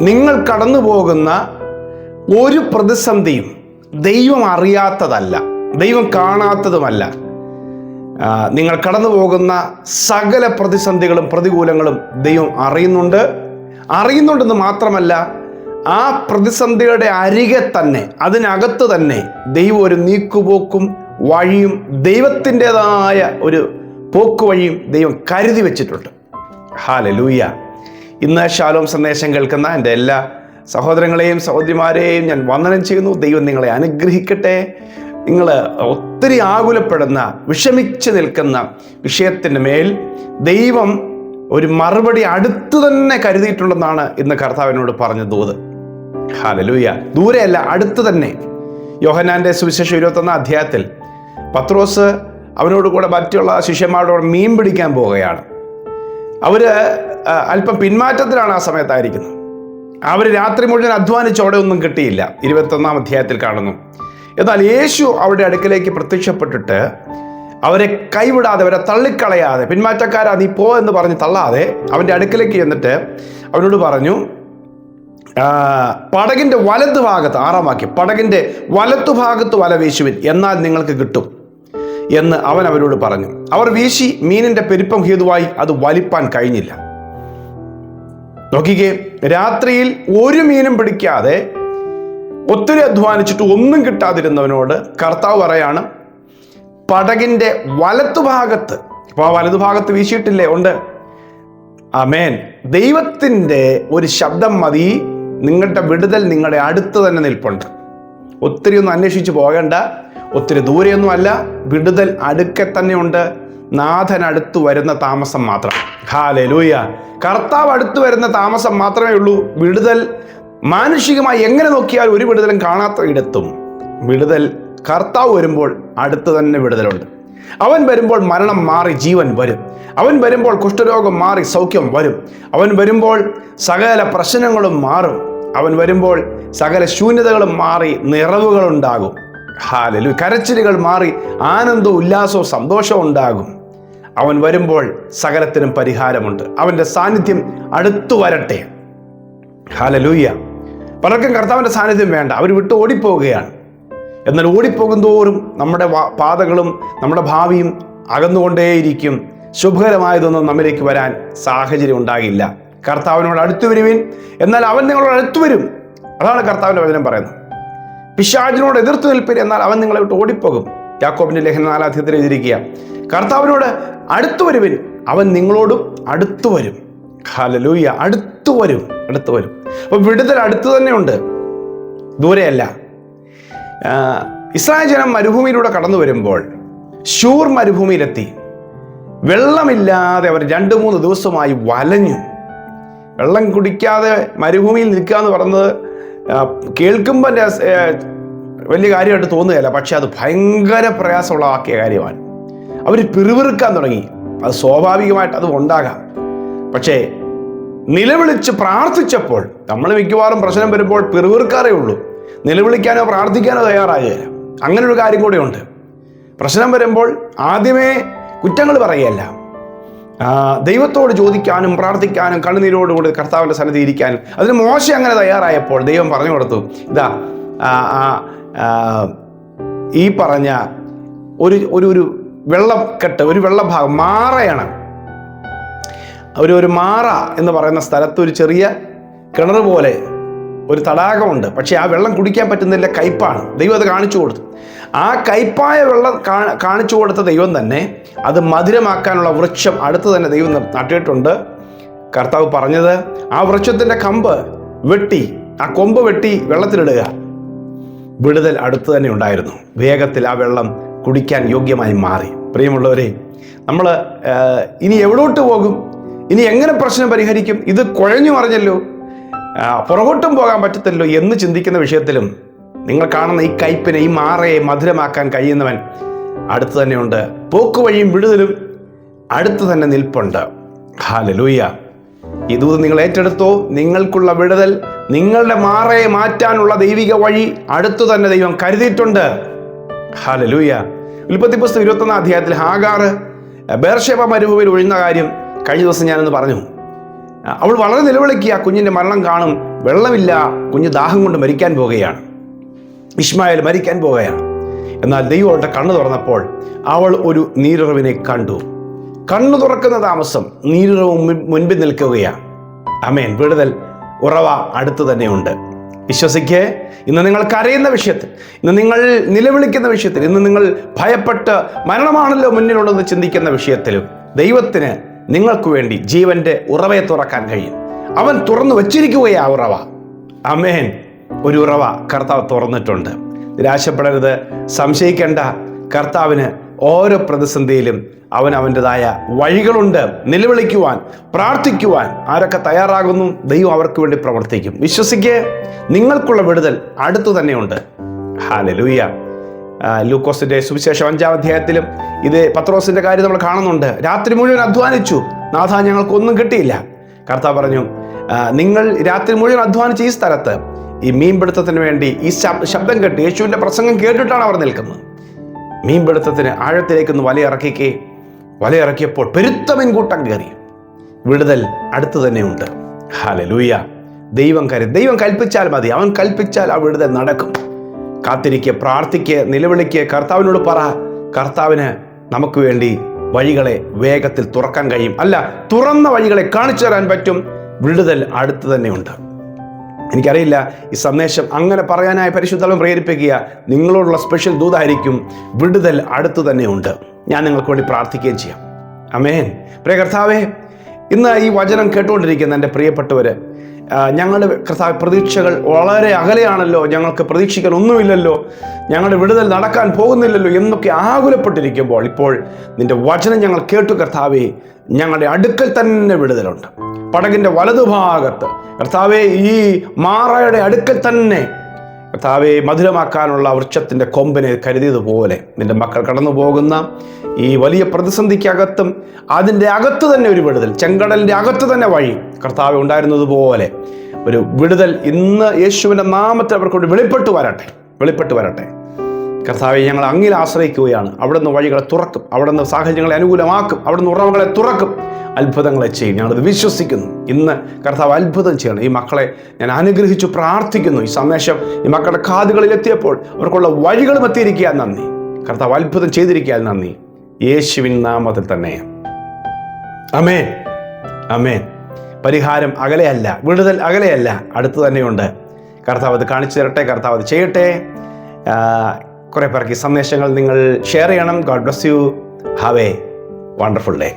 നിങ്ങൾ കടന്നു പോകുന്ന ഒരു പ്രതിസന്ധിയും ദൈവം അറിയാത്തതല്ല. ദൈവം കാണാത്തതുമല്ല. നിങ്ങൾ കടന്നു പോകുന്ന സകല പ്രതിസന്ധികളും പ്രതികൂലങ്ങളും ദൈവം അറിയുന്നുണ്ട്. അറിയുന്നുണ്ടെന്ന് മാത്രമല്ല ആ പ്രതിസന്ധിയുടെ അരികെ തന്നെ അതിനകത്ത് തന്നെ ദൈവം ഒരു നീക്കുപോക്കും വഴിയും ദൈവത്തിന്റെതായ ഒരു പോക്കുവഴിയും ദൈവം കരുതി വെച്ചിട്ടുണ്ട്. ഹാലലൂയ ഇന്ന് ശാലോം സന്ദേശം കേൾക്കുന്ന എന്റെ എല്ലാ സഹോദരങ്ങളെയും സഹോദരിമാരെയും ഞാൻ വന്ദനം ചെയ്യുന്നു. ദൈവം നിങ്ങളെ അനുഗ്രഹിക്കട്ടെ. നിങ്ങൾ ഒത്തിരി ആകുലപ്പെടുന്ന വിഷമിച്ച് നിൽക്കുന്ന വിഷയത്തിന്റെ മേൽ ദൈവം ഒരു മറുപടി അടുത്തു തന്നെ കരുതിയിട്ടുണ്ടെന്നാണ് ഇന്ന് കർത്താവിനോട് പറഞ്ഞ ദൂത്. ഹാലലൂയ ദൂരെയല്ല അടുത്ത് തന്നെ. യോഹനാന്റെ സുവിശേഷം ഇരുപത്തൊന്നാം അധ്യായത്തിൽ പത്രോസ് അവനോട് കൂടെ മറ്റുള്ള ശിഷ്യന്മാരോട് മീൻ പിടിക്കാൻ പോവുകയാണ്. അവർ അല്പം പിന്മാറ്റത്തിലാണ് ആ സമയത്തായിരിക്കുന്നത്. അവർ രാത്രി മുഴുവൻ അധ്വാനിച്ചോടെ ഒന്നും കിട്ടിയില്ല. ഇരുപത്തൊന്നാം അധ്യായത്തിൽ കാണുന്നു. എന്നാൽ യേശു അവരുടെ അടുക്കലേക്ക് പ്രത്യക്ഷപ്പെട്ടിട്ട് അവരെ കൈവിടാതെ അവരെ തള്ളിക്കളയാതെ പിന്മാറ്റക്കാരാ നീ പോ എന്ന് പറഞ്ഞ് തള്ളാതെ അവന്റെ അടുക്കലേക്ക് ചെന്നിട്ട് അവനോട് പറഞ്ഞു പടകിന്റെ വലതു ഭാഗത്ത് ആറാം വാക്യം പടകിന്റെ വലത്തു ഭാഗത്ത് വല വീശുവിൻ എന്നാൽ നിങ്ങൾക്ക് കിട്ടും. എന്ന് അവൻ അവരോട് പറഞ്ഞു. അവർ വീശി മീനിന്റെ പെരുപ്പം ഹേതുവായി അത് വലിപ്പാൻ കഴിഞ്ഞില്ല. നോക്കിക്കേ രാത്രിയിൽ ഒരു മീനും പിടിക്കാതെ ഒത്തിരി അധ്വാനിച്ചിട്ട് ഒന്നും കിട്ടാതിരുന്നവനോട് കർത്താവ് പറയാണ് പടകിന്റെ വലത്തുഭാഗത്ത് ഇപ്പൊ ആ വലതുഭാഗത്ത് വീശിയിട്ടില്ലേ? ഉണ്ട്. അമേൻ ദൈവത്തിന്റെ ഒരു ശബ്ദം മതി. നിങ്ങളുടെ വിടുതൽ നിങ്ങളുടെ അടുത്ത് തന്നെ നിൽപ്പുണ്ട്. ഒത്തിരി ഒന്നും അന്വേഷിച്ച് പോകേണ്ട. ഒത്തിരി ദൂരെയൊന്നും അല്ല. വിടുതൽ അടുക്കെ തന്നെയുണ്ട്. നാഥൻ അടുത്ത് വരുന്ന താമസം മാത്രം. ഹാലെ ലൂയ കർത്താവ് അടുത്തു വരുന്ന താമസം മാത്രമേ ഉള്ളൂ. വിടുതൽ മാനുഷികമായി എങ്ങനെ നോക്കിയാൽ ഒരു വിടുതലും കാണാത്ത ഇടത്തും. വിടുതൽ കർത്താവ് വരുമ്പോൾ അടുത്ത് തന്നെ വിടുതലുണ്ട്. അവൻ വരുമ്പോൾ മരണം മാറി ജീവൻ വരും. അവൻ വരുമ്പോൾ കുഷ്ഠരോഗം മാറി സൗഖ്യം വരും. അവൻ വരുമ്പോൾ സകല പ്രശ്നങ്ങളും മാറും. അവൻ വരുമ്പോൾ സകല ശൂന്യതകളും മാറി നിറവുകളുണ്ടാകും. ഹാലലു കരച്ചിലുകൾ മാറി ആനന്ദവും ഉല്ലാസവും സന്തോഷവും ഉണ്ടാകും. അവൻ വരുമ്പോൾ സകലത്തിനും പരിഹാരമുണ്ട്. അവന്റെ സാന്നിധ്യം അടുത്തു വരട്ടെ. ഹാലലൂയ്യ പലർക്കും കർത്താവിന്റെ സാന്നിധ്യം വേണ്ട. അവർ വിട്ട് ഓടിപ്പോവുകയാണ് എന്നാൽ ഓടിപ്പോകും തോറും നമ്മുടെ പാതകളും നമ്മുടെ ഭാവിയും അകന്നുകൊണ്ടേയിരിക്കും. ശുഭകരമായതൊന്നും നമ്മിലേക്ക് വരാൻ സാഹചര്യം ഉണ്ടാകില്ല. കർത്താവിനോട് അടുത്തു വരുവിൻ. എന്നാൽ അവൻ നിങ്ങളോട് അടുത്തു വരും. അതാണ് കർത്താവിന്റെ വചനം പറയുന്നത്. പിശാചിനോട് എതിർത്ത് നിൽപ്പിൻ എന്നാൽ അവൻ നിങ്ങളെ വിട്ട് ഓടിപ്പോകും. യാക്കോബിന്റെ ലേഖന നാലാധ്യത്തിൽ എഴുതിയിരിക്കുക. കർത്താവിനോട് അടുത്തു വരുവിൻ അവൻ നിങ്ങളോടും അടുത്തു വരും. ഹലലൂയ അടുത്തു വരും അടുത്തു വരും. അപ്പൊ വിടുതൽ അടുത്ത് തന്നെയുണ്ട് ദൂരെയല്ല. ഇസ്രായേൽ ജനം മരുഭൂമിയിലൂടെ കടന്നു വരുമ്പോൾ ഷൂർ മരുഭൂമിയിലെത്തി. വെള്ളമില്ലാതെ അവർ രണ്ട് മൂന്ന് ദിവസമായി വലഞ്ഞു. വെള്ളം കുടിക്കാതെ മരുഭൂമിയിൽ നിൽക്കുക എന്ന് ആ, കേൾക്കുമ്പോൾ എന്റെ വലിയ കാര്യമായിട്ട് തോന്നുകയില്ല. പക്ഷെ അത് ഭയങ്കര പ്രയാസമുള്ളതാക്കിയ കാര്യമാണ്. അവർ പിറുവിറുക്കാൻ തുടങ്ങി. അത് സ്വാഭാവികമായിട്ട് അത് ഉണ്ടാകാം. പക്ഷേ നിലവിളിച്ച് പ്രാർത്ഥിച്ചപ്പോൾ നമ്മൾ മിക്കവാറും പ്രശ്നം വരുമ്പോൾ പിറുവിറുക്കാറേ ഉള്ളൂ. നിലവിളിക്കാനോ പ്രാർത്ഥിക്കാനോ തയ്യാറാകുകയില്ല. അങ്ങനെ ഒരു കാര്യം കൂടെയുണ്ട്. പ്രശ്നം വരുമ്പോൾ ആദ്യമേ കുറ്റങ്ങൾ പറയുകയല്ല. ദൈവത്തോട് ചോദിക്കാനും പ്രാർത്ഥിക്കാനും കണ്ണുനീരോടുകൂടി കർത്താവിന്റെ സന്നിധി ഇരിക്കാനും. അതിന് മോശം അങ്ങനെ തയ്യാറായപ്പോൾ ദൈവം പറഞ്ഞു കൊടുത്തു. ഇതാ ഈ പറഞ്ഞ ഒരു ഒരു ഒരു വെള്ളക്കെട്ട് ഒരു വെള്ളഭാഗം മാറയാണ്. ഒരു ഒരു മാറ എന്ന് പറയുന്ന സ്ഥലത്ത് ഒരു ചെറിയ കിണർ പോലെ ഒരു തടാകമുണ്ട്. പക്ഷേ ആ വെള്ളം കുടിക്കാൻ പറ്റുന്നില്ല കയ്പാണ്. ദൈവം അത് കാണിച്ചു കൊടുത്തു. ആ കയ്പായ വെള്ളം കാണിച്ചു കൊടുത്ത ദൈവം തന്നെ അത് മധുരമാക്കാനുള്ള വൃക്ഷം അടുത്ത് തന്നെ ദൈവം നട്ടിട്ടുണ്ട്. കർത്താവ് പറഞ്ഞത് ആ വൃക്ഷത്തിന്റെ കമ്പ് വെട്ടി ആ കൊമ്പ് വെട്ടി വെള്ളത്തിലിടുക. വിടുതൽ അടുത്ത് തന്നെ ഉണ്ടായിരുന്നു. വേഗത്തിൽ ആ വെള്ളം കുടിക്കാൻ യോഗ്യമായി മാറി. പ്രിയമുള്ളവരെ നമ്മൾ ഇനി എവിടോട്ട് പോകും? ഇനി എങ്ങനെ പ്രശ്നം പരിഹരിക്കും? ഇത് കുഴഞ്ഞു മറിഞ്ഞല്ലോ പുറകോട്ടും പോകാൻ പറ്റത്തില്ലോ എന്ന് ചിന്തിക്കുന്ന വിഷയത്തിലും നിങ്ങൾ കാണുന്ന ഈ കയ്പിനെ ഈ മാറയെ മധുരമാക്കാൻ കഴിയുന്നവൻ അടുത്ത് തന്നെയുണ്ട്. പോക്കുവഴിയും വിടുതലും അടുത്ത് തന്നെ നിൽപ്പുണ്ട്. ഹാലലൂയ്യ ഈ ദൂത് നിങ്ങൾ ഏറ്റെടുത്തോ? നിങ്ങൾക്കുള്ള വിടുതൽ നിങ്ങളുടെ മാറയെ മാറ്റാനുള്ള ദൈവിക വഴി അടുത്തു തന്നെ ദൈവം കരുതിയിട്ടുണ്ട്. ഹാലലൂയ. ഉൽപ്പത്തി പുസ്തകം ഇരുപത്തൊന്നാം അധ്യായത്തിൽ ഹാഗാർ ബേർഷേപ മരുഭൂമിയിൽ ഒഴിഞ്ഞ കാര്യം കഴിഞ്ഞ ദിവസം ഞാനൊന്ന് പറഞ്ഞു. അവൾ വളരെ നിലവിളിക്കുക കുഞ്ഞിന്റെ മരണം കാണും. വെള്ളമില്ല. കുഞ്ഞ് ദാഹം കൊണ്ട് മരിക്കാൻ പോകുകയാണ് ഇസ്മായേൽ മരിക്കാൻ പോകുകയാണ് എന്നാൽ ദൈവം അവളുടെ കണ്ണു തുറന്നപ്പോൾ അവൾ ഒരു നീരുറവിനെ കണ്ടു. കണ്ണു തുറക്കുന്ന താമസം നീരുറവ് മുൻ- മുൻപിൽ നിൽക്കുകയാണ്. അമേൻ വിടുതൽ ഉറവ അടുത്തു തന്നെയുണ്ട്. വിശ്വസിക്ക് ഇന്ന് നിങ്ങൾ കരയുന്ന വിഷയത്തിൽ ഇന്ന് നിങ്ങൾ നിലവിളിക്കുന്ന വിഷയത്തിൽ ഇന്ന് നിങ്ങൾ ഭയപ്പെട്ട് മരണമാണല്ലോ മുന്നിലുള്ളതെന്ന് ചിന്തിക്കുന്ന വിഷയത്തിലും ദൈവത്തിന് നിങ്ങൾക്ക് വേണ്ടി ജീവന്റെ ഉറവയെ തുറക്കാൻ കഴിയും. അവൻ തുറന്നു വച്ചിരിക്കുകയാ ഉറവ. അമേൻ ഒരു ഉറവ കർത്താവ് തുറന്നിട്ടുണ്ട്. നിരാശപ്പെടരുത്. സംശയിക്കേണ്ട. കർത്താവിന് ഓരോ പ്രതിസന്ധിയിലും അവൻ അവന്റെതായ വഴികളുണ്ട്. നിലവിളിക്കുവാൻ പ്രാർത്ഥിക്കുവാൻ ആരൊക്കെ തയ്യാറാകുന്നു? ദൈവം അവർക്ക് വേണ്ടി പ്രവർത്തിക്കും. വിശ്വസിക്ക്. നിങ്ങൾക്കുള്ള വിടുതൽ അടുത്തു തന്നെയുണ്ട്. ഹാലലൂയ ലൂക്കോസിന്റെ സുവിശേഷം അഞ്ചാം അധ്യായത്തിലും ഇത് പത്രോസിന്റെ കാര്യം നമ്മൾ കാണുന്നുണ്ട്. രാത്രി മുഴുവൻ അധ്വാനിച്ചു. നാഥ ഞങ്ങൾക്കൊന്നും കിട്ടിയില്ല. കർത്താവ് പറഞ്ഞു നിങ്ങൾ രാത്രി മുഴുവൻ അധ്വാനിച്ച ഈ സ്ഥലത്ത് ഈ മീൻപിടുത്തത്തിന് വേണ്ടി ഈ ശബ്- ശബ്ദം കേട്ട് യേശുവിന്റെ പ്രസംഗം കേട്ടിട്ടാണ് അവർ നിൽക്കുന്നത്. മീൻപിടുത്തത്തിന് ആഴത്തിലേക്കൊന്ന് വലയിറക്കിക്കേ. വലയിറക്കിയപ്പോൾ പെരുത്ത മീൻകൂട്ടം കയറി. വിടുതൽ അടുത്തു തന്നെയുണ്ട് ഹാലലൂയ ദൈവം കരു ദൈവം കൽപ്പിച്ചാൽ മതി. അവൻ കൽപ്പിച്ചാൽ ആ വിടുതൽ നടക്കും. കാത്തിരിക്കുക പ്രാർത്ഥിക്കുക നിലവിളിക്കുക കർത്താവിനോട് പറ. കർത്താവിന് നമുക്ക് വേണ്ടി വഴികളെ വേഗത്തിൽ തുറക്കാൻ കഴിയും. അല്ല തുറന്ന വഴികളെ കാണിച്ചു തരാൻ പറ്റും. വിടുതൽ അടുത്ത് തന്നെയുണ്ട്. എനിക്കറിയില്ല ഈ സന്ദേശം അങ്ങനെ പറയാനായി പരിശുദ്ധം പ്രേരിപ്പിക്കുക. നിങ്ങളോടുള്ള സ്പെഷ്യൽ ദൂതായിരിക്കും. വിടുതൽ തന്നെ തന്നെയുണ്ട്. ഞാൻ നിങ്ങൾക്ക് വേണ്ടി പ്രാർത്ഥിക്കുകയും ചെയ്യാം. അമേൻ പ്രിയ കർത്താവേ ഇന്ന് ഈ വചനം കേട്ടുകൊണ്ടിരിക്കുന്ന എന്റെ പ്രിയപ്പെട്ടവര് ആ, ഞങ്ങളുടെ കർത്താവ് പ്രതീക്ഷകൾ വളരെ അകലെയാണല്ലോ. ഞങ്ങൾക്ക് പ്രതീക്ഷിക്കാൻ ഒന്നുമില്ലല്ലോ. ഞങ്ങളുടെ വിടുതൽ നടക്കാൻ പോകുന്നില്ലല്ലോ എന്നൊക്കെ ആകുലപ്പെട്ടിരിക്കുമ്പോൾ ഇപ്പോൾ നിന്റെ വചനം ഞങ്ങൾ കേട്ടു കർത്താവേ ഞങ്ങളുടെ അടുക്കൽ തന്നെ വിടുതലുണ്ട്. പടകിന്റെ വലതുഭാഗത്ത് കർത്താവെ ഈ മാറയുടെ അടുക്കൽ തന്നെ കർത്താവെ മധുരമാക്കാനുള്ള വൃക്ഷത്തിന്റെ കൊമ്പിനെ കരുതിയതുപോലെ നിന്റെ മക്കൾ കടന്നു പോകുന്ന ഈ വലിയ പ്രതിസന്ധിക്കകത്തും അതിന്റെ അകത്ത് തന്നെ ഒരു വിടുതൽ ചെങ്കടലിന്റെ അകത്ത് തന്നെ വഴി കർത്താവ് ഉണ്ടായിരുന്നതുപോലെ ഒരു വിടുതൽ ഇന്ന് യേശുവിന്റെ നാമത്തെ അവർക്കൊണ്ട് വെളിപ്പെട്ടു വരട്ടെ വെളിപ്പെട്ടു വരട്ടെ. കർത്താവെ ഞങ്ങൾ അങ്ങിൽ ആശ്രയിക്കുകയാണ്. അവിടുന്ന് വഴികളെ തുറക്കും. അവിടുന്ന് സാഹചര്യങ്ങളെ അനുകൂലമാക്കും. അവിടുന്ന് ഉറവുകളെ തുറക്കും. അത്ഭുതങ്ങളെ ചെയ്യും. ഞങ്ങളത് വിശ്വസിക്കുന്നു. ഇന്ന് കർത്താവ് അത്ഭുതം ചെയ്യണം. ഈ മക്കളെ ഞാൻ അനുഗ്രഹിച്ചു പ്രാർത്ഥിക്കുന്നു. ഈ സന്ദേശം ഈ മക്കളുടെ കാതുകളിൽ എത്തിയപ്പോൾ അവർക്കുള്ള വഴികളും എത്തിയിരിക്കാൻ നന്ദി. കർത്താവ് അത്ഭുതം ചെയ്തിരിക്കാൻ നന്ദി. യേശുവിൻ നാമത്തിൽ തന്നെ. അമേൻ അമേൻ പരിഹാരം അകലെയല്ല വിടുതൽ അകലെയല്ല. അടുത്ത് തന്നെയുണ്ട്. കർത്താവ് അത് കാണിച്ചു തരട്ടെ. കർത്താവ് അത് ചെയ്യട്ടെ. കുറേ പേർക്ക് ഈ സന്ദേശങ്ങൾ നിങ്ങൾ ഷെയർ ചെയ്യണം. God bless you have a wonderful day